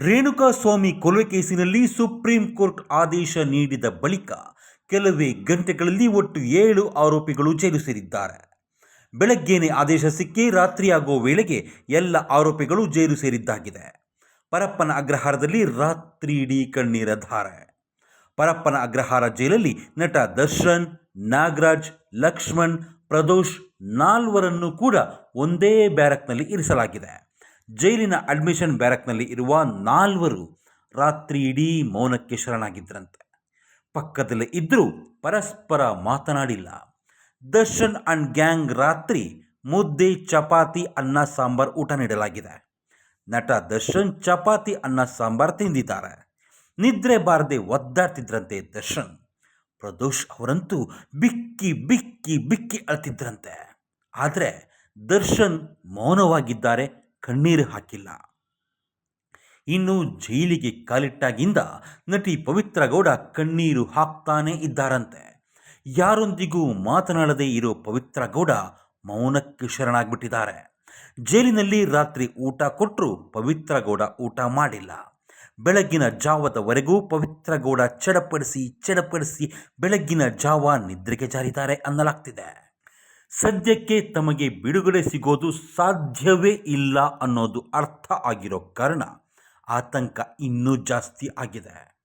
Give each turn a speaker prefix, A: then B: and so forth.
A: ರೇಣುಕಾಸ್ವಾಮಿ ಕೊಲೆ ಕೇಸಿನಲ್ಲಿ supreme court ಆದೇಶ ನೀಡಿದ ಬಳಿಕ ಕೆಲವೇ ಗಂಟೆಗಳಲ್ಲಿ ಒಟ್ಟು ಏಳು ಆರೋಪಿಗಳು ಜೈಲು ಸೇರಿದ್ದಾರೆ. ಬೆಳಗ್ಗೆನೇ ಆದೇಶ ಸಿಕ್ಕಿ ರಾತ್ರಿಯಾಗುವ ವೇಳೆಗೆ ಎಲ್ಲ ಆರೋಪಿಗಳು ಜೈಲು ಸೇರಿದ್ದಾಗಿದೆ. ಪರಪ್ಪನ ಅಗ್ರಹಾರದಲ್ಲಿ ರಾತ್ರಿ ಇಡೀ ಕಣ್ಣೀರ ಧಾರೆ. ಪರಪ್ಪನ ಅಗ್ರಹಾರ ಜೈಲಲ್ಲಿ ನಟ ದರ್ಶನ್, ನಾಗರಾಜ್, ಲಕ್ಷ್ಮಣ್, ಪ್ರದೋಷ್ ನಾಲ್ವರನ್ನು ಕೂಡ ಒಂದೇ ಬ್ಯಾರಕ್ನಲ್ಲಿ ಇರಿಸಲಾಗಿದೆ. ಜೈಲಿನ ಅಡ್ಮಿಷನ್ ಬ್ಯಾರಕ್ನಲ್ಲಿ ಇರುವ ನಾಲ್ವರು ರಾತ್ರಿ ಇಡೀ ಮೌನಕ್ಕೆ ಶರಣಾಗಿದ್ದರಂತೆ. ಪಕ್ಕದಲ್ಲೇ ಇದ್ದರೂ ಪರಸ್ಪರ ಮಾತನಾಡಿಲ್ಲ. ದರ್ಶನ್ ಅಂಡ್ ಗ್ಯಾಂಗ್ ರಾತ್ರಿ ಮುದ್ದೆ, ಚಪಾತಿ, ಅನ್ನ, ಸಾಂಬಾರ್ ಊಟ ನೀಡಲಾಗಿದೆ. ನಟ ದರ್ಶನ್ ಚಪಾತಿ, ಅನ್ನ, ಸಾಂಬಾರ್ ತಿಂದಿದ್ದಾರೆ. ನಿದ್ರೆ ಬಾರದೆ ಒದ್ದಾಡ್ತಿದ್ರಂತೆ ದರ್ಶನ್. ಪ್ರದೋಷ್ ಅವರಂತೂ ಬಿಕ್ಕಿ ಬಿಕ್ಕಿ ಬಿಕ್ಕಿ ಅಳ್ತಿದ್ರಂತೆ. ಆದರೆ ದರ್ಶನ್ ಮೌನವಾಗಿದ್ದಾರೆ ಕಣ್ಣೀರು ಹಾಕಿಲ್ಲ. ಇನ್ನು ಜೈಲಿಗೆ ಕಾಲಿಟ್ಟಾಗಿಂದ ನಟಿ ಪವಿತ್ರ ಗೌಡ ಕಣ್ಣೀರು ಹಾಕ್ತಾನೇ ಇದ್ದಾರಂತೆ. ಯಾರೊಂದಿಗೂ ಮಾತನಾಡದೇ ಇರೋ ಪವಿತ್ರ ಗೌಡ ಮೌನಕ್ಕೆ ಶರಣಾಗ್ಬಿಟ್ಟಿದ್ದಾರೆ. ಜೈಲಿನಲ್ಲಿ ರಾತ್ರಿ ಊಟ ಕೊಟ್ಟರು ಪವಿತ್ರ ಗೌಡ ಊಟ ಮಾಡಿಲ್ಲ. ಬೆಳಗ್ಗಿನ ಜಾವದವರೆಗೂ ಪವಿತ್ರ ಗೌಡ ಚಡಪಡಿಸಿ ಚಡಪಡಿಸಿ ಬೆಳಗ್ಗಿನ ಜಾವ ನಿದ್ರೆಗೆ ಜಾರಿದ್ದಾರೆ ಅನ್ನಲಾಗ್ತಿದೆ. ಸದ್ಯಕ್ಕೆ ತಮಗೆ ಬಿಡುಗಡೆ ಸಿಗೋದು ಸಾಧ್ಯವೇ ಇಲ್ಲ ಅನ್ನೋದು ಅರ್ಥ ಆಗಿರೋ ಕಾರಣ ಆತಂಕ ಇನ್ನೂ ಜಾಸ್ತಿ ಆಗಿದೆ.